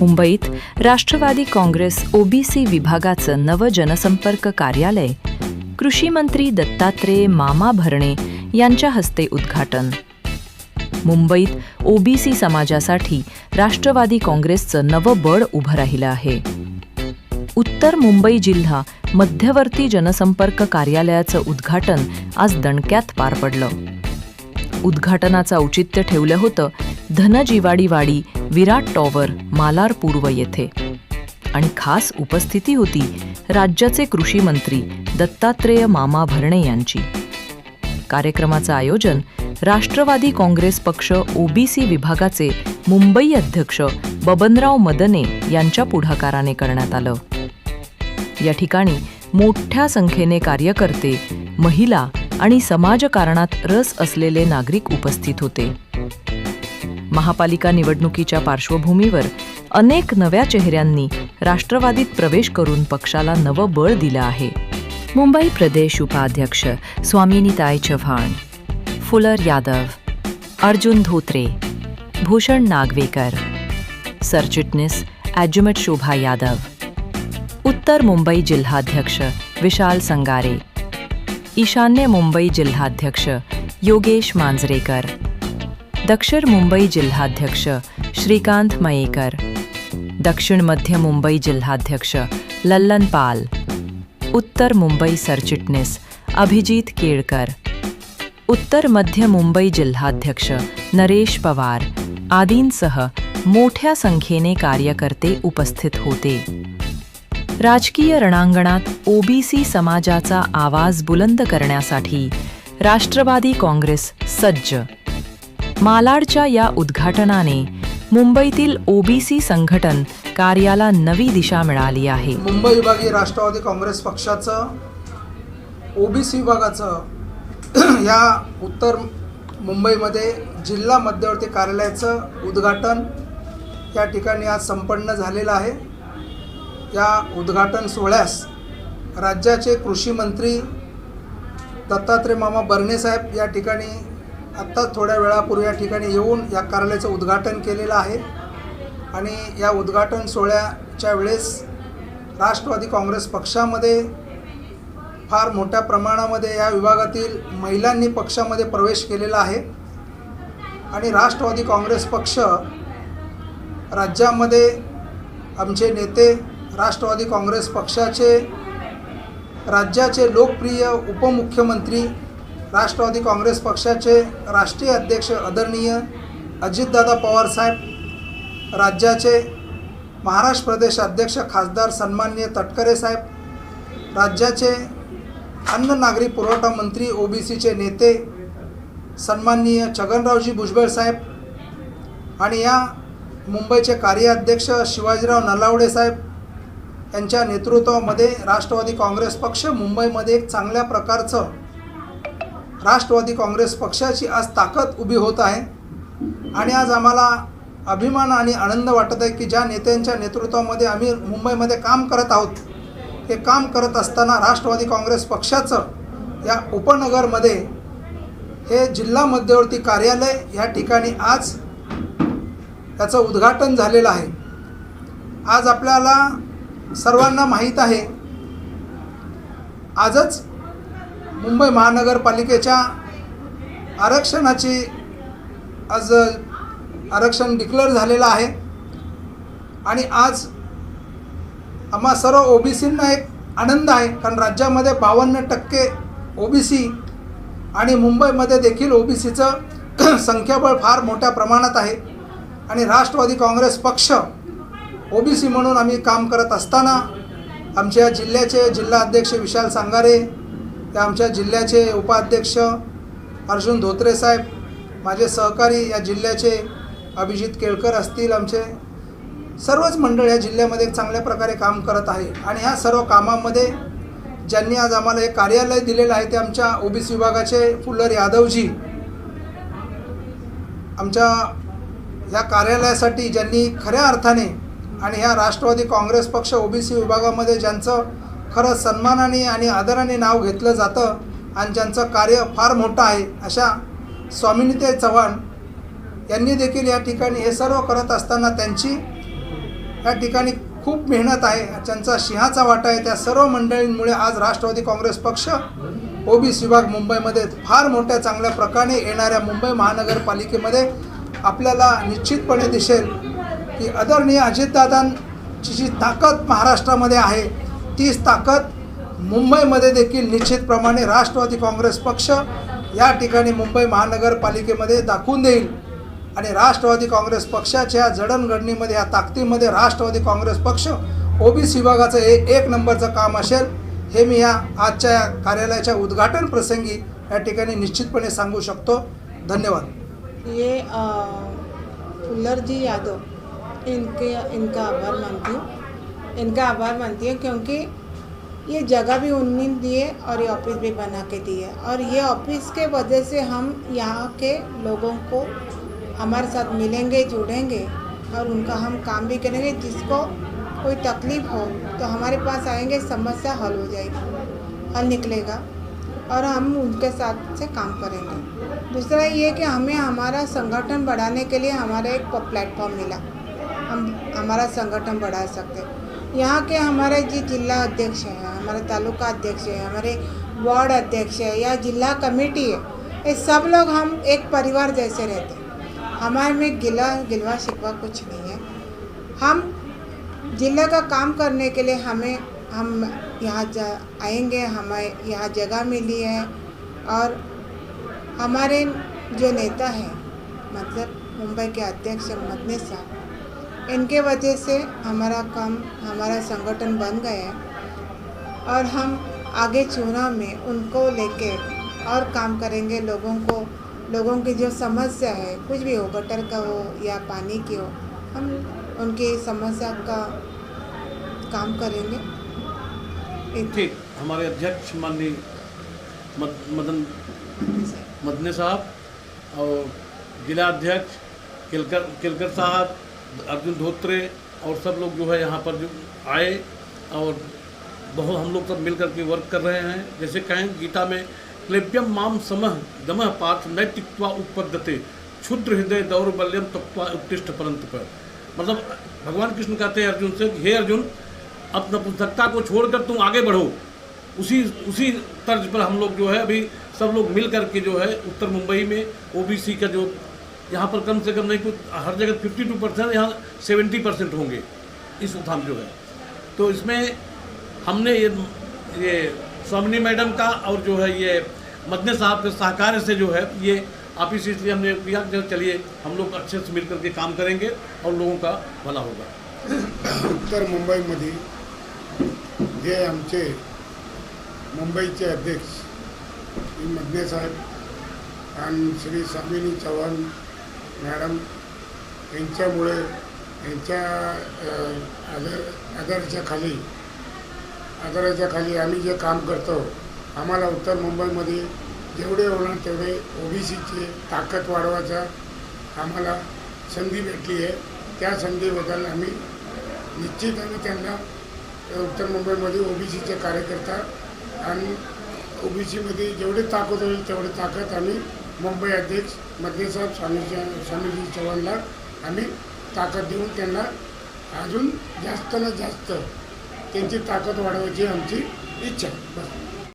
मुंबईत राष्ट्रवादी काँग्रेस ओबीसी विभागाचं नवं जनसंपर्क कार्यालय कृषी मंत्री दत्तात्रेय मामा भरणे यांच्या हस्ते उद्घाटन. मुंबईत ओबीसी समाजासाठी राष्ट्रवादी काँग्रेसचं नवं बळ उभं राहिलं आहे. उत्तर मुंबई जिल्हा मध्यवर्ती जनसंपर्क कार्यालयाचं उद्घाटन आज दणक्यात पार पडलं. उद्घाटनाचं औचित्य ठेवलं होतं धनजीवाडीवाडी विराट टॉवर मालार पूर्व येथे. आणि खास उपस्थिती होती राज्याचे कृषी मंत्री दत्तात्रेय मामा भरणे यांची. कार्यक्रमाचं आयोजन राष्ट्रवादी काँग्रेस पक्ष ओबीसी विभागाचे मुंबई अध्यक्ष बबनराव मदने यांच्या पुढाकाराने करण्यात आलं. या ठिकाणी मोठ्या संख्येने कार्यकर्ते महिला आणि समाजकारणात रस असलेले नागरिक उपस्थित होते. महापालिका निवडणुकीच्या पार्श्वभूमीवर अनेक नव्या चेहऱ्यांनी राष्ट्रवादीत प्रवेश करून पक्षाला नवं बळ दिलं आहे. मुंबई प्रदेश उपाध्यक्ष स्वामिनीताई चव्हाण फुलर यादव अर्जुन धोत्रे भूषण नागवेकर सरचिटणीस ॲज्युमेट शोभा यादव उत्तर मुंबई जिल्हाध्यक्ष विशाल संगारे ईशान्य मुंबई जिल्हाध्यक्ष योगेश मांजरेकर दक्षिण मुंबई जिल्हाध्यक्ष श्रीकांत मयेकर. दक्षिण मध्य मुंबई जिल्हाध्यक्ष लल्लन पाल. उत्तर मुंबई सरचिटणीस अभिजित केळकर. उत्तर मध्य मुंबई जिल्हाध्यक्ष नरेश पवार आदींसह मोठ्या संख्येने कार्यकर्ते उपस्थित होते. राजकीय रणांगणात ओबीसी समाजाचा आवाज बुलंद करण्यासाठी राष्ट्रवादी काँग्रेस सज्ज मालाडच्या या उद्घाटनाने मुंबईतील ओबीसी संघटन कार्याला नवी दिशा मिळाली आहे. मुंबई विभागीय राष्ट्रवादी काँग्रेस पक्षाचं ओबीसी विभागाचं या उत्तर मुंबईमध्ये जिल्हा मध्यवर्ती कार्यालयाचं उद्घाटन या ठिकाणी आज संपन्न झालेलं आहे. या उद्घाटन सोहळ्यास राज्याचे कृषी मंत्री दत्तात्रय मामा बर्णे साहेब या ठिकाणी आत्ता थोड्या वेळापूर्वी या ठिकाणी येऊन या कार्यालयाचं उद्घाटन केलेलं आहे. आणि या उद्घाटन सोहळ्याच्या वेळेस राष्ट्रवादी काँग्रेस पक्षामध्ये फार मोठ्या प्रमाणामध्ये या विभागातील महिलांनी पक्षामध्ये प्रवेश केलेला आहे. आणि राष्ट्रवादी काँग्रेस पक्ष राज्यामध्ये आमचे नेते राष्ट्रवादी काँग्रेस पक्षाचे राज्याचे लोकप्रिय उपमुख्यमंत्री राष्ट्रवादी काँग्रेस पक्षाचे राष्ट्रीय अध्यक्ष आदरणीय अजितदादा पवारसाहेब राज्याचे महाराष्ट्र प्रदेश अध्यक्ष खासदार सन्माननीय तटकरे साहेब राज्याचे अन्न नागरी पुरवठा मंत्री ओबीसीचे नेते सन्माननीय छगनरावजी भुजबळ साहेब आणि या मुंबईचे कार्याध्यक्ष शिवाजीराव नलावडे साहेब यांच्या नेतृत्वामध्ये राष्ट्रवादी काँग्रेस पक्ष मुंबईमध्ये एक चांगल्या प्रकारचं राष्ट्रवादी काँग्रेस पक्षाची आज ताकद उभी होत आहे. आणि आज आम्हाला अभिमान आणि आनंद वाटत आहे की ज्या नेत्यांच्या नेतृत्वामध्ये आम्ही मुंबईमध्ये काम करत आहोत हे काम करत असताना राष्ट्रवादी काँग्रेस पक्षाचं या उपनगरमध्ये हे जिल्हा मध्यवर्ती कार्यालय या ठिकाणी आज त्याचं उद्घाटन झालेलं आहे. आज आपल्याला सर्वांना माहीत आहे आजच मुंबई महानगरपालिकेच्या आरक्षणाची आज आरक्षण डिक्लेअर झालेलं आहे. आणि आज आम्हा सर्व ओबीसींना एक आनंद आहे कारण राज्यामध्ये बावन्न टक्के ओबीसी आणि मुंबईमध्ये देखील ओबीसीचं संख्याबळ फार मोठ्या प्रमाणात आहे. आणि राष्ट्रवादी काँग्रेस पक्ष ओबीसी म्हणून आम्ही काम करत असताना आमच्या जिल्ह्याचे जिल्हा अध्यक्ष विशाल सांगारे ते आमच्या जिल्ह्याचे उपाध्यक्ष अर्जुन धोत्रे साहेब माझे सहकारी या जिल्ह्याचे अभिजित केळकर असतील आमचे. सर्वच मंडळ या जिल्ह्यामध्ये एक चांगल्या प्रकारे काम करत आहे आणि ह्या सर्व कामामध्ये ज्यांनी आज आम्हाला हे कार्यालय दिलेलं आहे ते आमच्या ओबीसी विभागाचे फुल्लर यादवजी. आमच्या या कार्यालयासाठी ज्यांनी खऱ्या अर्थाने आणि ह्या राष्ट्रवादी काँग्रेस पक्ष ओबीसी विभागामध्ये ज्यांचं खरं सन्मानाने आणि आदराने नाव घेतलं जातं आणि ज्यांचं कार्य फार मोठं आहे अशा स्वामिनीते चव्हाण यांनी देखील या ठिकाणी हे सर्व करत असताना त्यांची या ठिकाणी खूप मेहनत आहे. ज्यांचा सिंहाचा वाटा आहे त्या सर्व मंडळींमुळे आज राष्ट्रवादी काँग्रेस पक्ष ओबीसी विभाग मुंबईमध्ये फार मोठ्या चांगल्या प्रकारे येणाऱ्या मुंबई महानगरपालिकेमध्ये आपल्याला निश्चितपणे दिसेल की आदरणीय अजितदादांची जी ताकद महाराष्ट्रामध्ये आहे तीच ताकद. मुंबईमध्ये देखील निश्चितप्रमाणे राष्ट्रवादी काँग्रेस पक्ष या ठिकाणी मुंबई महानगरपालिकेमध्ये दाखवून देईल. आणि राष्ट्रवादी काँग्रेस पक्षाच्या जडणघडणीमध्ये या ताकदीमध्ये राष्ट्रवादी काँग्रेस पक्ष ओबीसी विभागाचं हे एक नंबरचं काम असेल हे मी या आजच्या या कार्यालयाच्या उद्घाटन प्रसंगी या ठिकाणी निश्चितपणे सांगू शकतो. धन्यवाद. ये अ, फुल्लर जी यादव इनके इनका आभार मानती हूँ. इनका आभार मानती हूँ क्योंकि ये जगह भी उन्होंने दिए और ये ऑफ़िस भी बना के दिए और ये ऑफ़िस के वजह से हम यहाँ के लोगों को हमारे साथ मिलेंगे, जुड़ेंगे और उनका हम काम भी करेंगे। जिसको कोई तकलीफ़ हो तो हमारे पास आएँगे, समस्या हल हो जाएगी, हल निकलेगा और हम उनके साथ से काम करेंगे। दूसरा ये कि हमें हमारा संगठन बढ़ाने के लिए हमारा एक प्लेटफॉर्म मिला। हम, हमारा संगठन बढ़ा सकते हैं। यहाँ के हमारे जी जिला अध्यक्ष हैं, हमारे तालुका अध्यक्ष हैं, हमारे वार्ड अध्यक्ष है या जिला कमेटी है, ये सब लोग हम एक परिवार जैसे रहते हैं। हमारे में गिला, गिलवा शिकवा कुछ नहीं है। हम ज़िले का काम करने के लिए हमें, हम यहाँ जा, आएँगे, हमें यहाँ जगह मिली है और हमारे जो नेता हैं मतलब मुंबई के अध्यक्ष मदनी साहब। इनके वजह से हमारा काम हमारा संगठन बन गया है। और हम आगे चुनाव में उनको लेके और काम करेंगे लोगों को लोगों की जो समस्या है कुछ भी हो गटर का हो या पानी की हो हम उनकी समस्या का काम करेंगे। ठीक हमारे अध्यक्ष माननीय मद, मदन मदने साहब और जिला अध्यक्ष किलकर किलकर साहब अर्जुन धोत्रे और सब लोग जो है यहाँ पर जो आए और बहुत हम लोग सब मिल करके वर्क कर रहे हैं। जैसे कहें, गीता में क्लेब्यम माम समह दमः पार्थ नैतिकवा उपपद्यते। क्षुद्र हृदय दौर्बल्यम तत्वा उत्तिष्ठ परंत पर। मतलब भगवान कृष्ण कहते हैं अर्जुन से हे अर्जुन अब नपुंसकता को छोड़कर तुम आगे बढ़ो। उसी उसी तर्ज पर हम लोग जो है अभी सब लोग मिल करके जो है उत्तर मुंबई में ओबीसी का जो यहाँ पर कम से कम नहीं, कुछ हर जगह फिफ्टी टू परसेंट यहाँ सेवेंटी परसेंट होंगे इस उत्थान जो है। तो इसमें हमने ये ये स्वामिनी मैडम का और जो है ये मदने साहब के सहकार से जो है ये इस इसलिए हमने किया कि चलिए हम लोग अच्छे से मिल करके काम करेंगे और लोगों का भला होगा। उत्तर मुंबईमध्ये जे आमचे मुंबईचे अध्यक्ष मदने साहेब आणि श्री स्वामिनी चव्हाण मॅडम यांच्यामुळे यांच्या अ, आदर आदराच्या खाली आदराच्या खाली आम्ही जे काम करतो आम्हाला उत्तर मुंबईमध्ये जेवढे होणार तेवढे ओबीसीची ताकद वाढवायचा आम्हाला संधी भेटली आहे. त्या संधीबद्दल आम्ही निश्चितपणे त्यांना उत्तर मुंबईमध्ये ओबीसीचे कार्यकर्ता आणि ओबीसीमध्ये जेवढी ताकद होईल तेवढी ताकद आम्ही मुंबई अध्यक्ष मदनेसाहेब स्वामी स्वामीजी चव्हाणला आम्ही ताकद देऊन त्यांना अजून जास्त ना जास्त त्यांची ताकद वाढवायची आमची इच्छा आहे. बस